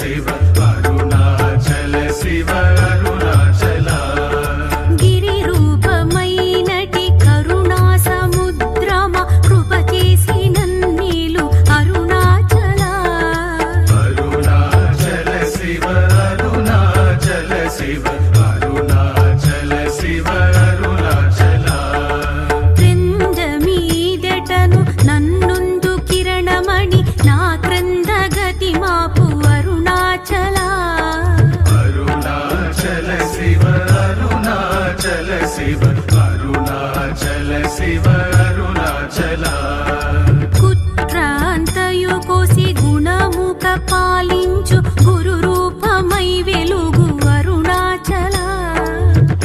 Saver శివరుణాచల కుట్రాంతయు కోసి గుణముఖ పాలించు గురు రూపమై వెలుగు అరుణాచల.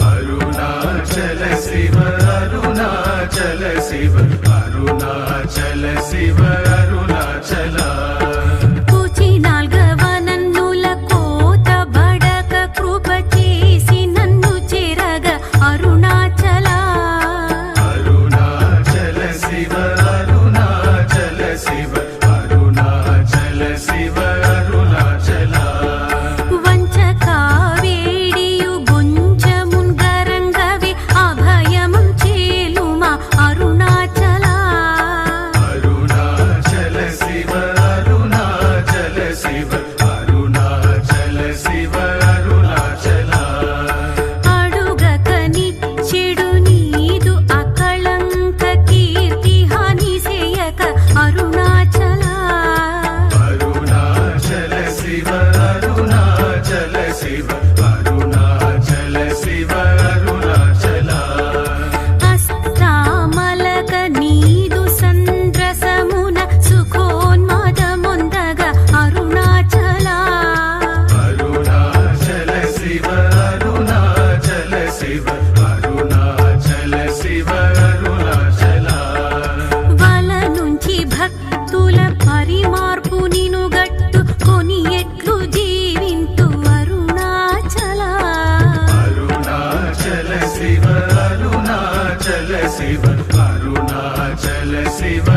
అరుణాచల శివ అరుణాచల శివ అరుణాచల శివ వారి మార్పు నిను గట్టు కొని ఎట్లు జీవింతు అరుణాచల. అరుణాచల శివ అరుణాచల శివ అరుణాచల శివ.